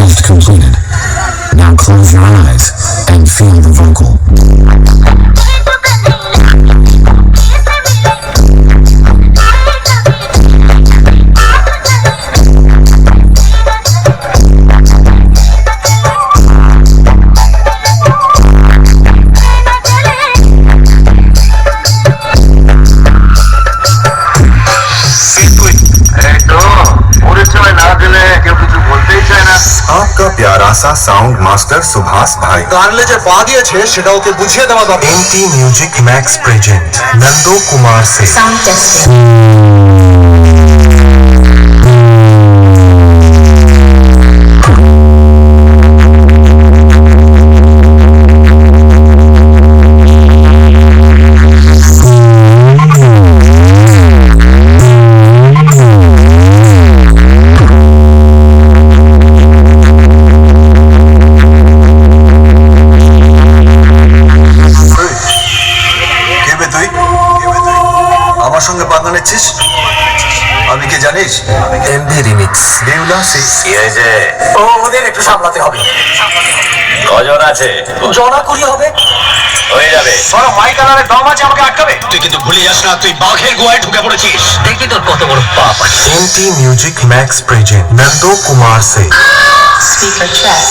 Bass completed. Now close your eyes and feel the vocal. आपका प्यारा सा sound master Subhash भाई গানলে যে পা দিয়েছে সেটা ওকে বুঝিয়ে দেওয়া দরকার एनटी म्यूजिक मैक्स प्रेजेंट नंदो कुमार से Sound testing. আমার সঙ্গে পাঙ্গা নিচ্ছিস? আমি কি জানিস? এমবি রিমিক্স বেউলা সিক্স কি হয়েছে? ও ওদের একটু সামলাতে হবে। কজন আছে? জনা কুড়ি হবে। হয়ে যাবে। বড় মাইক আনারে দম আছে আমাকে আটকাবে। তুই কিন্তু ভুলে যাস না তুই বাঘের গোয়ায় ঢুকে পড়েছিস। দেখি তোর কত বড় পাপ আছে। MT music max present Nanda Kumar সে। Speaker check